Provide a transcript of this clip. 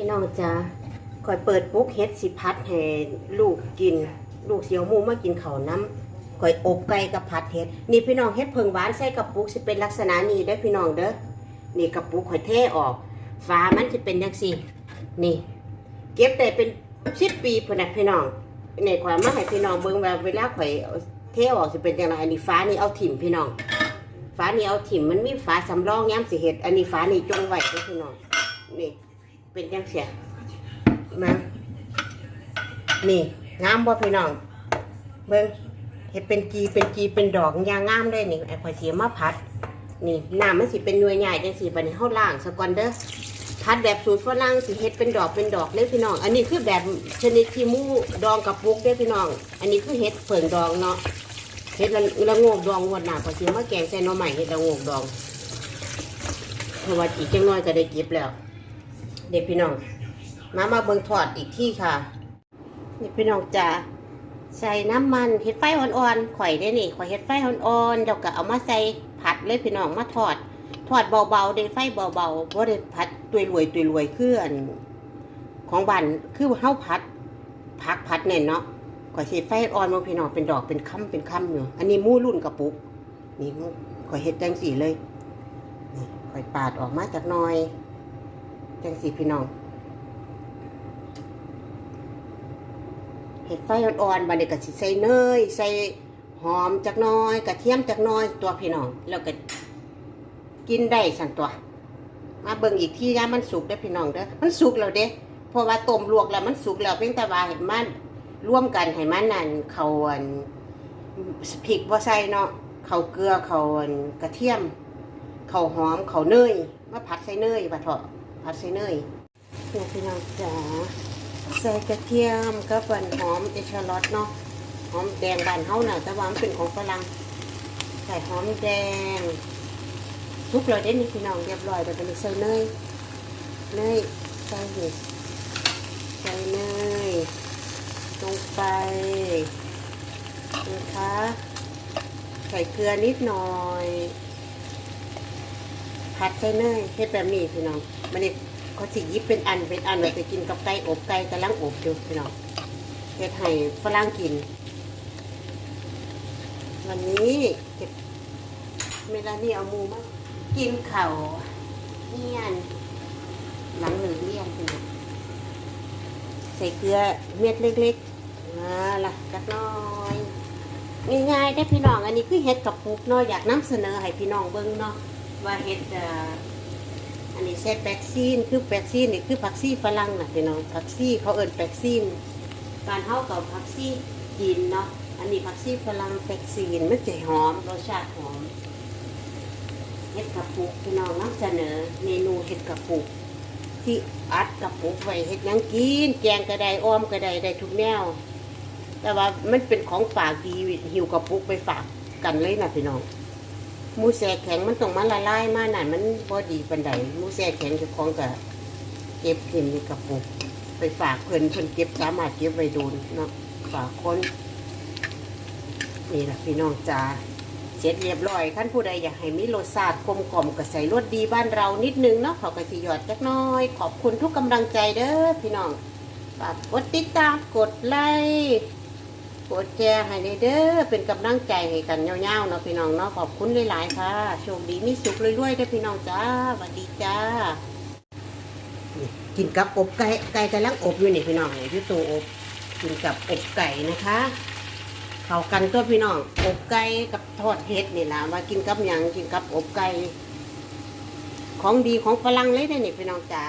พี่น้องจ้าคอยเปิดปุ๊กเฮ็ดสิพัดให้ลูกกิน ลูกเสียวมูมากินข้าวน้ำคอยอบไก่กับผัดเฮ็ด นี่พี่น้องเฮ็ดเพิงหวานใส่กระปุกสิเป็นลักษณะนี้เด้พี่น้องเด้อ นี่กระปุกข่อยเทออกฝามันสิเป็นจังซี่ นี่ เก็บได้เป็นสิบปีพนน่ะพี่น้องนี่ข่อยมาให้พี่น้องเบิ่งว่าเวลาข่อยเทออกสิเป็นจังไดอันนี้ฟ้านี่เอาถิ่มพี่น้องฟ้านี่เอาถิ่มมันมีฟ้าสำรองย้ำสิเฮ็ดอันนี้ฟ้านี่จงไว้เด้อพี่น้องนี่ เป็นจังเสียมานี่งามบ่พี่น้องเบิ่งเฮ็ดเป็นกีเป็นกีเป็นดอกยางงามเลยนี่ไอ้ข่อยสิเอามาพัด นี่น้ำมันสิเป็นหน่วยใหญ่จังสิบัดนี้เฮาล้างซะก่อนเด้อพัดแบบสูตรฝรั่งสิเฮ็ดเป็นดอกเป็นดอกเลยพี่น้อง อันนี้คือแบบชนิดที่มูดองกับปุกเด้พี่น้อง อันนี้คือเฮ็ดเผิงดองเนาะเฮ็ดละละโงกดองงวดหน้าข่อยสิเอามาแกงใส่หน่อไม้เฮ็ดละโงกดองเพราะว่าอีกจังน้อยก็ได้เก็บแล้ว เด็กพี่น้อง มามาเบิ่งทอดอีกที่ค่ะนี่พี่น้องจะใส่น้ำมันเฮ็ดไฟอ่อนๆข่อยได้นี่ข่อยเฮ็ดไฟอ่อนๆเดี๋ยวก็เอามาใส่ผัดเลยพี่น้องมาทอด ทอดเบาๆเด้ไฟเบาๆบ่ได้ผัดตุยรวยตุยรวยคืออันของบ้านคือเฮาผัดผักผัดแน่นเนาะข่อยสิไฟอ่อนบ่พี่น้องเป็นดอกเป็นคำเป็นคำอยู่อันนี้มู่รุ่นกระปุกนี่ข่อยเฮ็ดจังสีเลยข่อยปาดออกมาจากน่อย จังสีพี่น้องเห็ดไฟอ่อนๆบาดเด็กก็สิใส่เนยใส่หอมจักน้อยกระเทียมจักน้อยตัวพี่น้องแล้วก็กินได้สั่นตัว มาเบิ่งอีกที่ย่ามันสุกได้พี่น้องเด้อมันสุกแล้วเด้เพราะว่าต้มลวกแล้วมันสุกแล้วเพียงแต่ว่าให้มันร่วมกันให้มันนั่นเขาอันพริกบ่ใส่เนาะเขาเกลือเขาอันกระเทียมเขาหอมเขาเนยมาผัดใส่เนยปะเถาะ ผัดใส่เนยเนี่ยพี่น้องจ๋าใส่กระเทียมกับบันหอมเอชลอตเนาะหอมแดงบานเฮาน่ะแต่ว่ามันเป็นของฝรั่งใส่หอมแดงทุกเลยได้นี่พี่น้องเรียบร้อยแล้วก็เลยใส่เนยเนยใส่นี่ใส่เนยลงไปนะคะใส่เกลือนิดหน่อย ผัดใส่เนยเฮ็ดแบบนี้พี่น้องมันนี่เขาสิยิบเป็นอันเป็นอันไว้ไปกินกับไก่อบไก่กำลังอบอยู่พี่น้องเฮ็ดให้ฝรั่งกิน วันนี้เก็บเมลานี่เอาหมูมากินเข่าเนียนหลังเหลืองเนียนพี่น้องใส่เกลือเม็ดเล็กๆมาละจักน้อยง่ายๆได้พี่น้อง อันนี้คือเฮ็ดกับปุกเนาะอยากนำเสนอให้พี่น้องเบิ่งเนาะ ว่าเฮ็ดอันนี้ใส่แปกซีนคือแปกซีนนี่คือผักซีฝรั่งนะพี่น้องผักซีเขาเอิ้นแปกซีนการเฮากับผักซีจีนเนาะอันนี้ผักซีฝรั่งแปกซีนมันจะหอมรสชาติหอมเฮ็ดกระปุกพี่น้องนำเสนอเมนูเฮ็ดกระปุกที่อัดกระปุกไว้เฮ็ดหยังกินแกงก็ได้อ้อมก็ได้ได้ทุกแนวแต่ว่ามันเป็นของฝากดีหิวกระปุกไปฝากกันเลยนะพี่น้อง หมูแสแข็งมันต้องมาละลายมานั่นมันพอดีปันใดหมูแสแข็งเจะคล้าของกับเก็บเห็นในกระปุกไปฝากเพิ่อนเพิ่อนเก็บสามารถเก็บไว้โดนเนาะฝากคนนี่แหละพี่น้องจ้าเสร็จเรียบร้อยท่านผู้ใดอยากให้มีรสชาติกลมกล่อมก็ใส่รสดีบ้านเรานิดนึงเนาะเขาก็สิหยอดจักน้อย ขอบคุณทุกกำลังใจเด้อพี่น้องฝากกดติดตามกดไลค์ กดแชร์ให้เด้อเป็นกำลังใจให้กันยาวๆเนาะพี่น้องเนาะขอบคุณหลายๆค่ะโชคดีมีสุขรวยๆเด้อพี่น้องจ้าสวัสดีจ้ากินกับอบไก่ไก่กำลังอบอยู่นี่พี่น้องนี่ที่ตัวอบกินกับอบไก่นะคะเข้ากันตัวพี่น้องอบไก่กับทอดเห็ดนี่ล่ะว่ากินกับหยังกินกับอบไก่ของดีของฝรั่งเลยเด้อนี่พี่น้องจ๋า